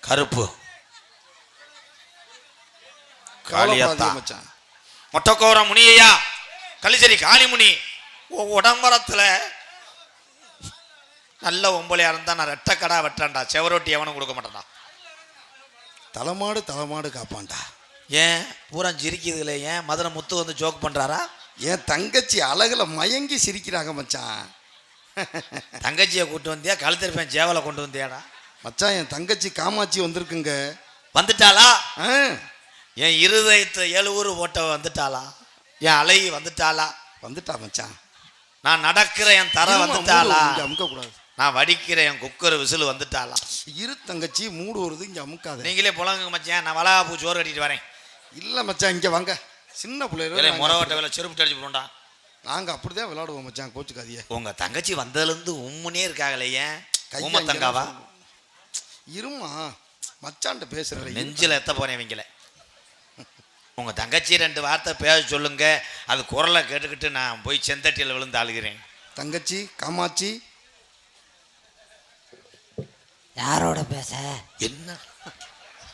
கருப்பு. காளியத்தா. மச்சான். மொட்டக்கோர முனியையா? கலிச்சேரி காளிமுனி. உடம்பரத்துல நல்ல ஒம்பளையா இருந்தா நான் ரெட்டை கடா வெட்டுறேன்டா. செவரொட்டி எவனும் கொடுக்க மாட்டேன்டா. தலைமாடு தலைமாடு காப்பான்டா. ஏன்? பூரா சிரிக்குதுல ஏன்? மதுரை முத்து வந்து ஜோக் பண்றாரா? என் தங்கச்சி அழகுல மயங்கி சிரிக்கிறாங்க மச்சான். தங்கச்சியை கூட்டு வந்தியா? கழுத்திருப்பேன் சேவலை கொண்டு வந்தியாடா? மச்சான் என் தங்கச்சி காமாட்சி வந்திருக்குங்க. வந்துட்டாளா? என் இருதயத்தை ஏழு ஊர் ஓட்ட வந்துட்டாளா? என் அழகி வந்துட்டாளா? வந்துட்டா மச்சான். நான் நடக்கிற என் தர வந்துட்டாளா? இங்க அமுக்க கூடாது நான் வடிக்கிற என் குக்கர் விசில் வந்துட்டாளா? இரு தங்கச்சி மூடு வருது இங்க அமுக்காத. நீங்களே புலங்குங்க மச்சான். நான் வளகாப்பூ சோறு கட்டிட்டு வரேன். இல்ல மச்சான் இங்க வாங்க. சின்ன பிள்ளைகள் முறவட்ட வேலை செருப்பு அடிச்சு போடும்டா நாங்க அப்படிதான் விளையாடுவோம் மச்சான் கோச்சுக்காதிய உங்க தங்கச்சி வந்ததுலேருந்து உம்முனே இருக்காங்களே ஏன்? தங்காவா? இருமா? மச்சான்ட்ட பேசுறேன் நெஞ்சில் எத்த போறேன் இவங்கள. உங்க தங்கச்சி ரெண்டு வார்த்தை பேச சொல்லுங்க. அது குரலை கேட்டுக்கிட்டு நான் போய் செந்தட்டியில் விழுந்து அழுகிறேன் தங்கச்சி காமாட்சி. யாரோட பேச? என்ன?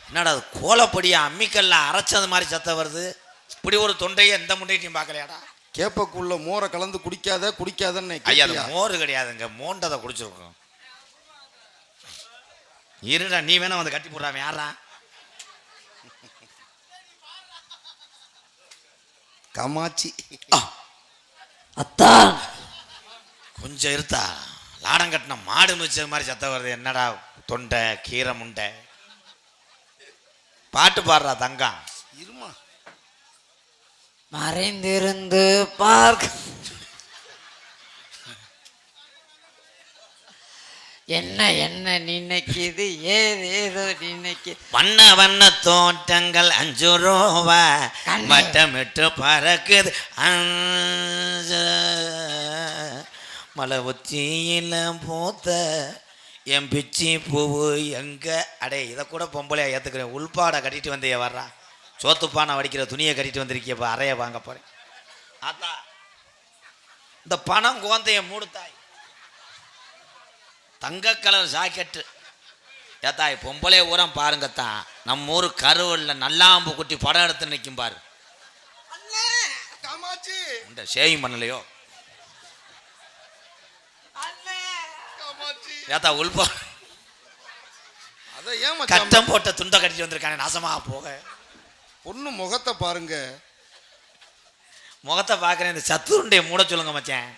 என்னடா அது கோலப்படியா அம்மிக்கல்ல அரைச்சது மாதிரி சத்தம் வருது? இப்படி ஒரு தொண்டையை எந்த முண்டையும் பார்க்கலையாடா? கேப்பக்குள்ள மோரை கலந்து குடிக்காத குடிக்காதன்னு ஐயா? மோர் கிடையாதுங்க. மோண்டதை குடிச்சிருக்கோம். இருடா நீ வேணா வந்து கட்டி போடுறான் யாரா காமாட்சி. அத்தான் கொஞ்சம் இருத்தா. லாடம் கட்டின மாடு மிச்ச மாதிரி சத்தம் வருது. என்னடா தொண்டை கீரை முண்டை? பாட்டு பாடுறா தங்கம். இருமா. மறைந்திருந்து பார்க்க என்ன என்ன நினைக்குது? ஏது ஏதோ நினைக்கு? வண்ண வண்ண தோட்டங்கள் அஞ்சு ரூபா. வட்டமிட்டு பறக்குது. அஞ்சு. மலை உச்சியில பூத்த என் பிச்சி பூவு எங்க? அடே இதை கூட பொம்பளையா ஏத்துக்கிறேன். உள்பாடை கட்டிட்டு வந்திய வர்றா. சோத்துப்பானை வடிக்கிற துணியை கட்டிட்டு வந்திருக்கியப்பா அறைய வாங்க போறேன். ஆத்தா இந்த பணம் கோந்தைய மூடுத்தாய். தங்க கலர் ஜாக்கெட்டு ஏத்தாய் பொம்பளை ஊரம் பாருங்கத்தான் நம்ம ஊர் கருவல்ல நல்லாம்பு குட்டி படம் எடுத்து நிற்கும் பாரு. இந்த சேவிங் பண்ணலையோ? ஏத்தா உள்பா மச்சான்? கட்டம் போட்ட துண்டை கட்டிட்டு வந்திருக்கானே நாசமா போக. பொண்ணு முகத்தை பாருங்க. முகத்தை பார்க்குறேன் இந்த சத்துருண்டையை மூட சொல்லுங்க மச்சான்.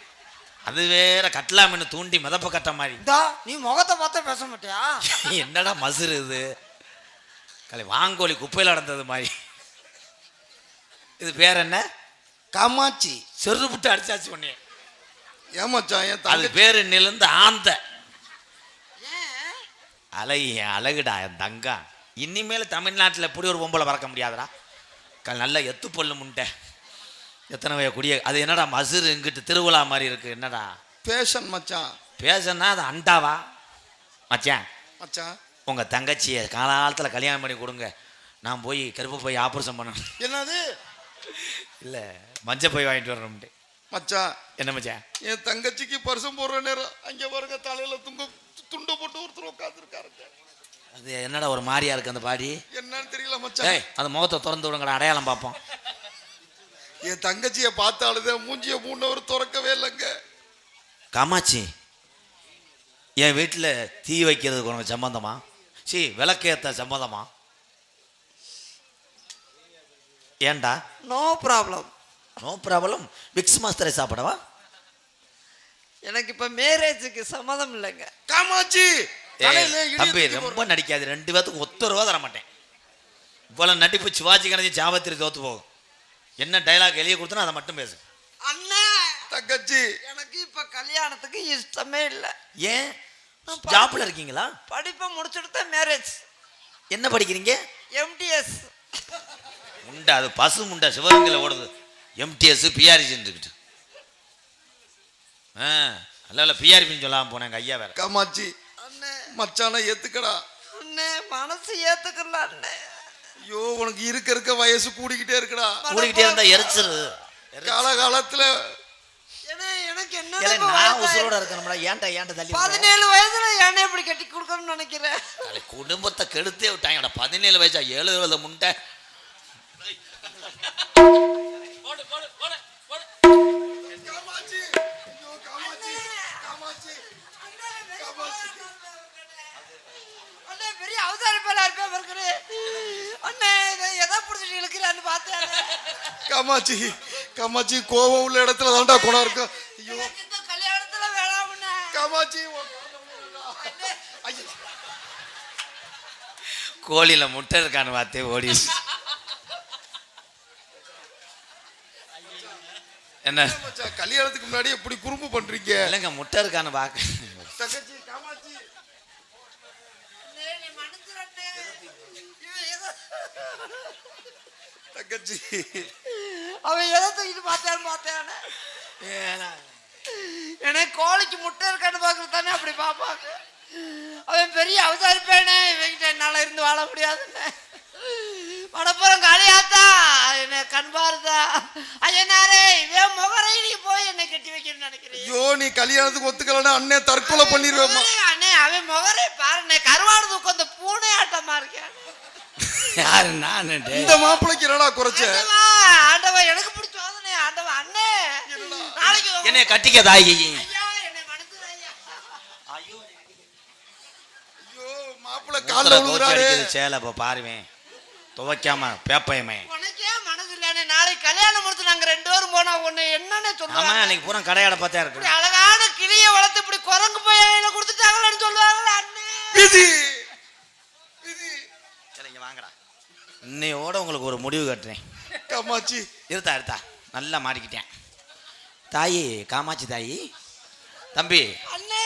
அது வேற கட்டலாமின்னு தூண்டி மிதப்ப கட்ட மாதிரி. இதா நீ முகத்தை பார்த்தா பேச மாட்டியா? என்னடா மசுறு இது? கலை வாங்கோலி குப்பையில் நடந்தது மாதிரி. இது பேர் என்ன? காமாட்சி. செரு புட்டு அடிச்சாச்சு உடனே ஏன் மச்சான் என் அது தங்கச்சி பேரு நிலந்து ஆந்த. அலை என் அழகுடா என் தங்கா இனிமேல் தமிழ்நாட்டில் இப்படி ஒரு பொம்பளை பறக்க முடியாதுடா. க- நல்ல எத்து பொல்லு முண்டை. எத்தனை வய குடிய அது என்னடா மசுறு இங்கிட்டு திருவிழா மாதிரி இருக்கு என்னடா? பேஷன் மச்சான். பேசன்னா அது அண்டாவா? மச்சான். மச்சான். உங்க தங்கச்சியை காலாலத்தில் கல்யாணம் பண்ணி கொடுங்க. நான் போய் கருப்பு போய் ஆப்ரேஷன் பண்ணணும். என்னது? இல்லை மஞ்சள் போய் வாங்கிட்டு வரணும்ட்டு. மச்சான். என்ன மச்சான்? என் தங்கச்சிக்கு பரிசம் போடுற நேரம் அங்க பாருங்க தலையில துங்க துண்டை போட்டு ஒருத்தர் உட்காந்துருக்காருங்க அது என்னடா ஒரு மாதிரியா இருக்கு அந்த பாடி? என்னன்னு தெரியல மச்சான். அந்த முகத்தை திறந்து விடுங்கடா அடையாளம் பார்ப்போம். என் தங்கச்சியை பார்த்தாலுதான் மூஞ்சிய மூணவர் திறக்கவே இல்லைங்க. காமாட்சி என் வீட்டில் தீ வைக்கிறதுக்கு உனக்கு சம்மந்தமா சி விளக்கேத்த சம்மந்தமா ஏன்டா? No problem no problem Vicks மாஸ்டரை சாப்பிடவா? எனக்கு இப்ப மேரேஜுக்கு சம்மதம் இல்லைங்க. காமாட்சி தம்பி ரொம்ப. நடிக்காது. ரெண்டு பேத்துக்கு ஒத்த ரூபா தர மாட்டேன் இவ்வளோ நடிப்பு சிவாஜி கணேசி சாபத்திரி தோத்து போகும். என்ன டைலாக் எழுதி கொடுத்தனோ அதை மட்டும் பேசு. அண்ணே! தங்கச்சி! எனக்கு இப்ப கல்யாணத்துக்கு இஷ்டமே இல்லை. ஏன்? ஜாப்ல இருக்கீங்களா? படிப்பை முடிச்சுட்டு தான் மேரேஜ் என்ன படிக்கிறீங்க? எம்டிஎஸ் முண்டை அது பசு முண்டை சிவகங்கையில் ஓடுது. எம்டிஎஸ் பிஆர்ஜின்னு ஆ அல்ல இல்லை பிஆர்பின்னு சொல்லாமல் போனேன் எங்கள் ஐயா வேற. காமாட்சி அண்ணே! மச்சான ஏத்துக்கடா. அண்ணே மனசு ஏத்துக்கல அண்ணே. ஐயோ உனக்கு இருக்க இருக்க வயசு கூடிக்கிட்டே இருக்குடா. கூடிக்கிட்டே இருந்தால் எரிச்சிரு. காலகாலத்துல எனக்கு என்ன நான் உசுரோட இருக்கணும்டா. ஏன்டா ஏன்டா தள்ளி? பதினேழு வயசுல என்ன இப்படி கட்டி கொடுக்கணும்னு நினைக்கிறேன்? குடும்பத்தை கெடுத்தே விட்டாங்கடா பதினேழு வயசா? ஏழு ஏழு முண்டை எதை பிடிச்சிட்டு இழுக்கிறான்னு பார்த்தேன் காமாட்சி காமாட்சி கோவம் உள்ள இடத்துல தான்டா குணம் இருக்கும் ஐயோ இந்த கல்யாணத்துல வேணாம்ண்ணே காமாட்சி கோழியில முட்டை இருக்கான்னு பார்த்தே ஓடி என்ன? கல்யாணத்துக்கு முன்னாடி எப்படி குறும்பு பண்றீங்க? இல்லைங்க முட்டை இருக்கான்னு பார்க்க. தங்கச்சி காமாட்சி நீ தங்கச்சி. அவன் எதை தூக்கிட்டு பார்த்தான்னு பார்த்தேன் எனக்கு கோழிக்கு முட்டை இருக்கான்னு பார்க்கறது தானே அப்படி பார்ப்பாங்க. அவன் பெரிய அவசரிப்பேனே இவங்கிட்ட என்னால இருந்து வாழ முடியாதுன்னு. மடப்புறம் காளியாத்தா என்ன கண் பாருதா. ஐயனாரே இவன் முகரையிலேயே போய் என்னை கட்டி வைக்கணும்னு நினைக்கிறேன் ஐயோ நீ கல்யாணத்துக்கு ஒத்துக்கலன்னா அண்ணே தற்கொலை பண்ணிடுவேம்மா அண்ணே அவன் முகரை பாருண்ணே. கருவாடு அந்த பூனை யாரு நான் இந்த மாப்பிளைக்கு என்னடா குறைச்ச? ஆண்டவா எனக்கு பிடிச்ச சோதனை ஆண்டவா அண்ணே. நாளைக்கு என்னைய கட்டிக்க தாயி. ஐயா என்னை மன்னிச்சிரு ஐயா. ஐயோ மாப்பிள்ளை காலில் விழுகிறாரு. சேலை இப்போ பாருவேன் துவைக்காம பேப்பயமே உனக்கே இல்லைண்ணே நாளைக்கு கல்யாணம் முடிச்சு நாங்க ரெண்டு பேரும் போனா உன்னை என்னன்னு ஆமா சொல்லுவாங்க அன்னைக்கு பூரா கடையாட பார்த்தா இருக்கு அழகான கிளிய வளர்த்து இப்படி குரங்கு போய் கையில கொடுத்துட்டாங்களேன்னு சொல்லுவாங்களே அண்ணே. விதி. விதி. சரிங்க வாங்கடா. இன்னையோட உங்களுக்கு ஒரு முடிவு கட்டுறேன். காமாட்சி. இருத்தா இருத்தா. நல்லா மாட்டிக்கிட்டேன். தாயி காமாட்சி தாயி. தம்பி. அண்ணே!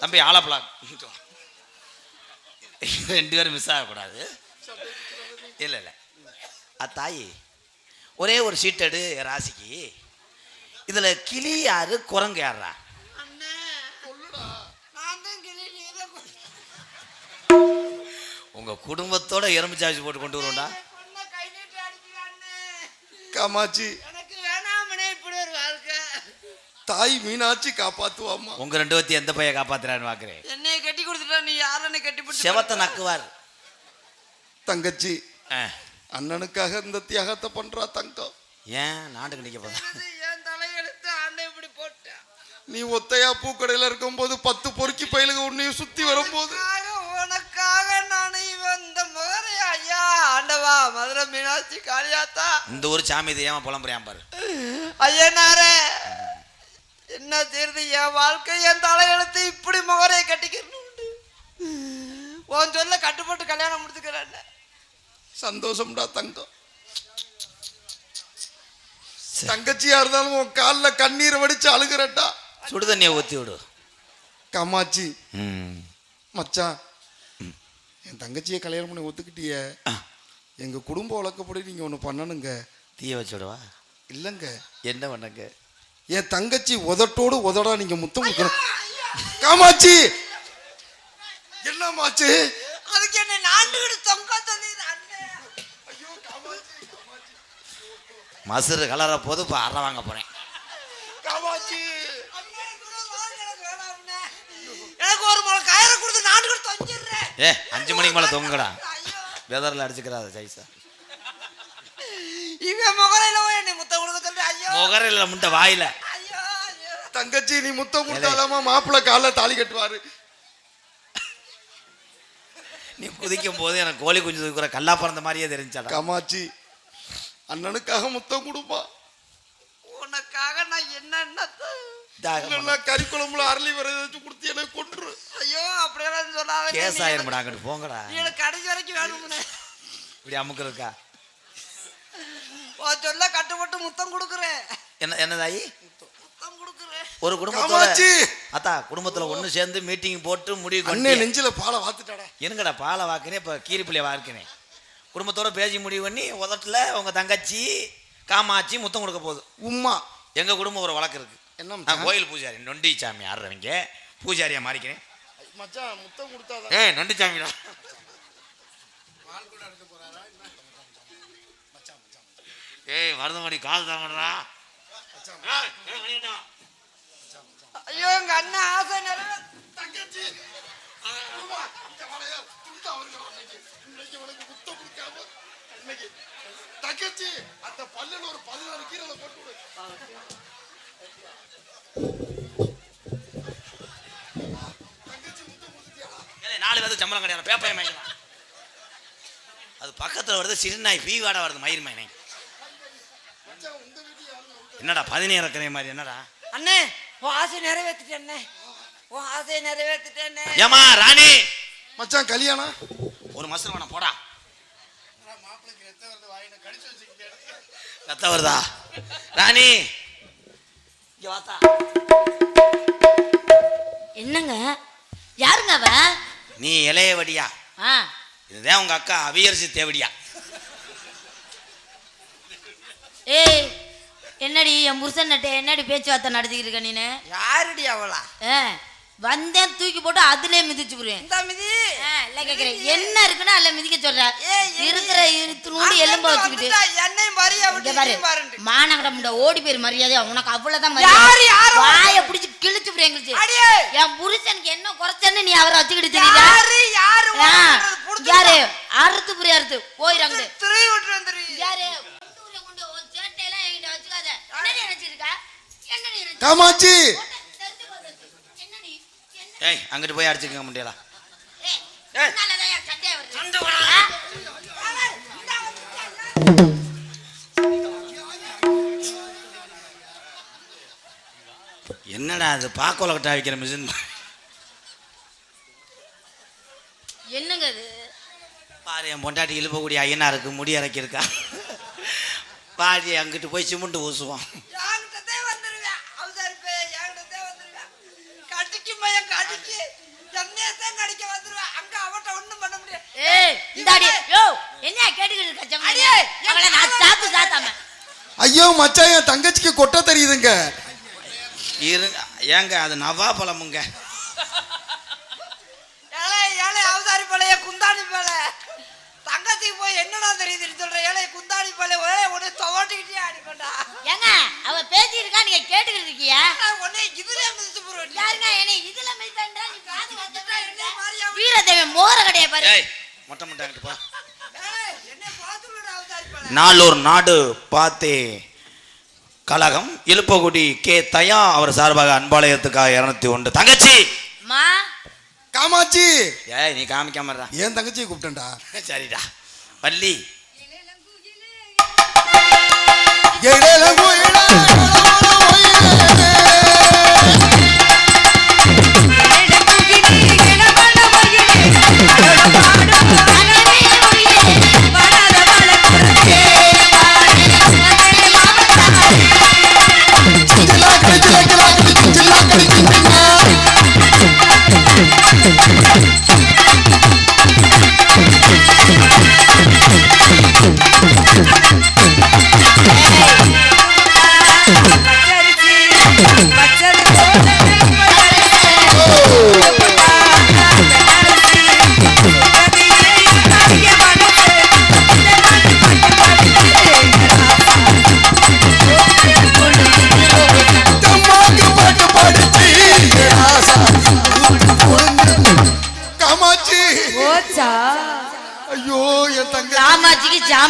தம்பி ஆலப்பழம் ரெண்டு பேரும் மிஸ் ஆகக்கூடாது. இல்லை இல்லை. ஆ தாயி ஒரே ஒரு சீட் எடு என் ராசிக்கு. இதில் கிளி யாரு குரங்கு யாரா குடும்பத்தோட எறும்பு சார்ஜ் போட்டு கொண்டு வருவோம்டா. பொண்ணை கை நீட்டி அடிக்கிறா அண்ணே காமாட்சி. எனக்கு வேணாமனே இப்படி ஒரு வாழ்க்கை. தாய் மீனாட்சி காப்பாத்துவாம்மா. உங்கள் ரெண்டு பேர்த்தையும் எந்த பையன் காப்பாத்துறான்னு பார்க்குறேன் என்னைய கட்டி கொடுத்துட்டா நீ யாரனை கட்டி பிடிச்சி செவத்த நக்குவார். தங்கச்சி ஆ. அண்ணனுக்காக இந்த தியாகத்தை பண்றா தங்கம். ஏன் நாட்டுக்கு நிற்க போதா? என் தலையெடுத்து ஆண்டை இப்படி போட்டேன். நீ ஒத்தையா பூக்கடையில இருக்கும்போது பத்து பொறுக்கி பயிலுக உன்னையும் சுத்தி வரும்போது மீனாட்சி காளியாத்தா. இந்த ஒரு சாமி தெரியாம புலம்புறியான் பாரு. ஐயனாரே என்ன தீர்ந்து என் வாழ்க்கை என் தலையெழுத்து இப்படி முகரையை கட்டிக்கணும் உன் சொல்ல கட்டுப்பட்டு கல்யாணம் முடிச்சுக்கிறேன் சந்தோஷம்டா தங்கம். தங்கச்சியா இருந்தாலும் உன் காலில் கண்ணீரை வடிச்சு அழுகிறட்டா சுடு தண்ணியை ஊற்றி விடு. காமாட்சி. ம். மச்சான் என் தங்கச்சியை கல்யாணம் பண்ணி ஒத்துக்கிட்டிய. ஆ, எங்க குடும்ப வழக்கப்படி நீங்க ஒன்று பண்ணணுங்க. தீய வச்சு விடுவா இல்லைங்க. என்ன பண்ணுங்க? என் தங்கச்சி உதட்டோடு உதடா நீங்க முத்தம் கொடுக்கணும். காமாட்சி! என்னமாச்சு அதுக்கு என்ன நாண்டுகிட்டு தொங்க மசுறு கலர போது இப்போ அரை வாங்க போகிறேன் வாங்க, எனக்கு ஒரு முளை கயிறை கொடுத்து நாண்டுகிட்டு தொங்கிடுறேன். ஏ அஞ்சு மணிக்கு மேலே தொங்குடா வெதரில் அடிச்சுக்கிறாத சைஸா இவன் முகரையில என்னை முத்தம் கொடுக்க சொல்ற ஐயோ முகரையில் முண்டை வாயில. ஐயோ ஐயோ. தங்கச்சி நீ முத்தம் கொடுத்தாலாமா? மாப்பிள்ளை காலில் தாலி கட்டுவாரு. நீ குதிக்கும் போது எனக்கு கோழி குஞ்சு தூக்குற கல்லா பிறந்த மாதிரியே தெரிஞ்சாடா. காமாட்சி அண்ணனுக்காக முத்தம் கொடுப்பா. உனக்காக நான் என்னென்ன இல்லைன்னா கறி குழம்புல அரளி வர வச்சு கொடுத்து எனக்கு கொன்று. ஐயோ அப்படியெல்லாம் சொல்லாத கேஸ் அங்கிட்டு போங்கடா. நீ எனக்கு கடைசி வரைக்கும் வேணும்னு. இப்படி அமுக்குறதுக்கா சொல்ல கட்டுப்பட்டு முத்தம் கொடுக்குறேன். என்ன என்னதாயி ஒரு குடும்பத்தோட அத்தா குடும்பத்துல ஒண்ணு சேர்ந்து மீட்டிங் போட்டு முடிவு பண்ணி நெஞ்சில பாலை வாத்துட்டாடா. இருங்கடா பாலை வாக்குனே? இப்போ கீரிப்பிள்ளைய வார்க்கினேன் குடும்பத்தோட பேசி முடிவு பண்ணி உதட்டுல உங்க தங்கச்சி காமாட்சி முத்தம் கொடுக்க போகுது. உம்மா. எங்க குடும்பம் ஒரு வழக்கு இருக்கு. என்ன? கோயில் பூஜாரி நொண்டி சாமி ஆடுறவங்க. பூஜாரியா மாறிக்கிறேன். மச்சான் முத்தம் கொடுத்தாதான் ஏய் நொண்டி சாமிடா. ஏய் மருதமணி கால் தாங்கடா. ஐயோ எங்க அண்ணன் ஆசை நிறைவே தங்கச்சி! தங்கச்சி அந்த பல்லுல ஒரு பதினாறு கீரை போட்டு நாலு பேருக்கு சம்பளம் கிடையாது. பேப்பர் வாங்கிக்கலாம் அது பக்கத்தில் வருது சிறுநாய் பீ வாட வருது மயிர் வந்து என்னடா பதினேழு இருக்கிற மாதிரி என்னடா? அண்ணே உன் ஆசை நிறைவேற்றிட்டேன் அண்ணே. உன் ஆசையை நிறைவேற்றிட்டேனே ஏமா ராணி! மச்சான் கல்யாணம்? ஒரு மாசம் வேணாம் போடா. ரத்த வருதா? ராணி! வாத்தா. என்னங்க? யாருங்க அவ? நீ இளைய வடியா ஆ. இதுதான் உங்க அக்கா அவியரசி தேவடியா. ஏய் என்னடி என் புருஷன் நட்ட என்னடி பேச்சுவார்த்தை நடத்திக்கிட்டு இருக்க நீனு? யாருடி அவளா? ஆ, வந்தேன் தூக்கி போட்டு அதுலயே மிதிச்சு போடுவேன் இந்த மிதி. இல்ல கேக்குறேன். என்ன இருக்குன்னு அதுல மிதிக்க சொல்ற? என்ன- இருக்கிற இருத்துணூடி எலும்ப வச்சுக்கிட்டு. என்னையும் பாரு மாநகரம் முண்டை ஓடி போயிரு மரியாதையா. உனக்கு அவ்வளவுதான் யாரு, மரியாதை. யாரு வாய பிடிச்சு கிழிச்சு கிழிச்சு அடியே. என் புருஷனுக்கு என்ன குறைச்சன்னு நீ அவரை வச்சுக்கிட்டு தெரியுதா யாரு? அறுத்து புரிய அறுத்து. போயிராங்க திருவி விட்டு வந்துரு. யாரு? சேட்டையெல்லாம் என்கிட்ட வச்சுக்காத. என்னடி நினைச்சிருக்க? என்னடி நினைச்சிருக்க? காமாட்சி போட்டு தெரிஞ்சு போகுது. என்னடி? என்ன? ஏய் அங்கிட்டு போய் அடிச்சுக்க முடியல ஏய், ஏய். உன்னாலதான் என் சண்டையே வருது. ஆ? என்னடா அது பாக்கோல கட்டா வைக்கிற மிஷின் என்னங்க இது பாரு என் பொண்டாட்டி இழுப்பக்கூடிய ஐயனாருக்கு முடி இறக்கியிருக்கா பாரு அங்கிட்டு போய் சிமெண்ட் ஊசுவோம் என்கிட்டதே வந்துருவேன் அவசரிப்பே என்கிட்டதே வந்துருவேன் கடிக்கு மயம் கடிக்கு என்னையத்தான் கடிக்க வந்துருவேன் அங்க அவட்ட ஒண்ணும் பண்ண முடியாது ஏய், இந்தாடி. யோ, என்னையா கேட்டுக்கிட்டு இருக்க செம்மறி? அடியே, என் அவளை நான் காலை சாத்து சாத்தாம. ஐயோ மச்சான் என் தங்கச்சிக்கு கொட்ட தெரியுதுங்க. இருங்க. ஏங்க அது நவா பழமுங்க ஏழை ஏழை அவதாரி பழைய குந்தாணி பழைய தங்கச்சிக்கு போய் என்னடா தெரியுதுன்னு சொல்ற? ஏழை குந்தாணி பழைய ஒரே உடனே துவட்டிக்கிட்டே அடிக்கண்டா ஏங்க, அவ பேசிட்டு இருக்கா, நீங்க கேட்டுக்கிட்டு இருக்கியா? உடனே இதுலயே மிதிச்சு போடுவேன். யாருங்க, என்னை இதுல மிதித்தாண்டா, நீ காது இல்லை. என்னை மாறியா வீரதேவன் மோர கடைய பாரு. மொட்டை மொட்டை அங்கிட்டு போ ஏய், என்னை பார்த்துடா அவதாரி பழைய நாளூர் நாடு பார்த்தே கழகம் இழுப்பகுடி கே தயா அவர் சார்பாக அன்பாளையத்துக்காக இரநூத்தி ஒன்று தங்கச்சி மா காமாட்சி ஏய் நீ காமிக்காம இருடா. என் தங்கச்சியை கூப்பிட்டேன்டா சரிடா வள்ளி எழல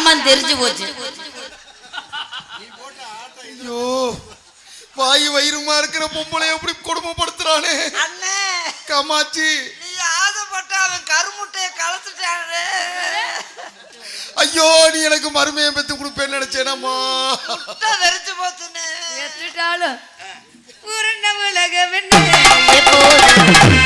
சாமான் தெரிஞ்சு போச்சு. ஐயோ வாய் வயிறுமா இருக்கிற பொம்பளை எப்படி கொடுமைப்படுத்துறானே? அண்ணே. காமாட்சி. நீ ஆசைப்பட்ட அவன் கருமுட்டையை கலத்துட்டானே. ஐயோ நீ எனக்கு மருமையை பெத்து கொடுப்பேன்னு நினைச்சேனம்மா. வெறிச்சு போச்சுன்னு. எத்துட்டாலும் உலகம் கொடுத்தேயம்மானே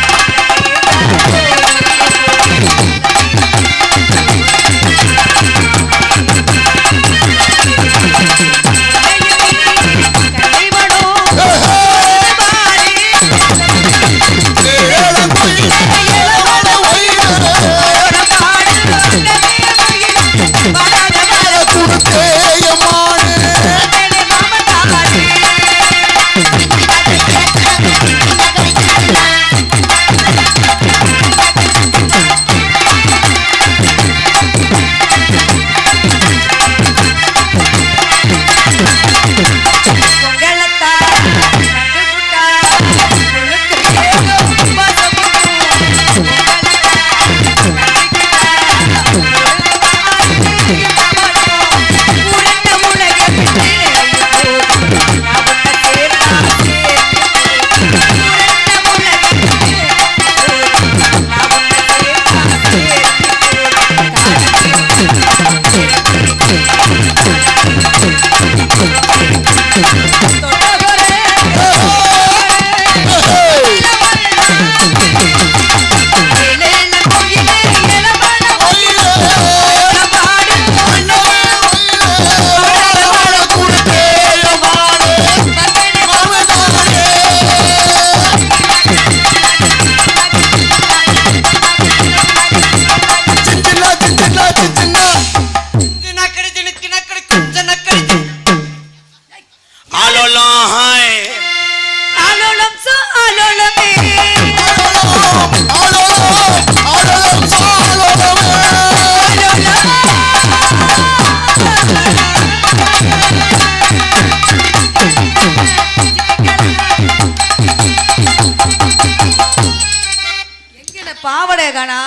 காணா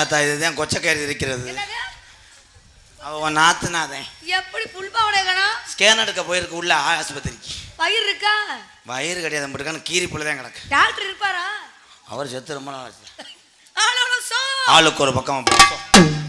ஏத்தா இதுதான் கொச்சக்கயிறு இருக்கிறது அவன் நாத்துனாதேன். எப்படி புல் பாவடைய காணா ஸ்கேன் எடுக்க போயிருக்கு உள்ள ஆஸ்பத்திரிக்கு. பயிர் இருக்கா? வயிறு கிடையாது மட்டும் கீரி புள்ள தான் கிடக்கு. டாக்டர் இருப்பாரா? அவர் செத்து ரொம்ப நாள் ஆச்சு. ஆளுக்கு ஒரு பக்கம்.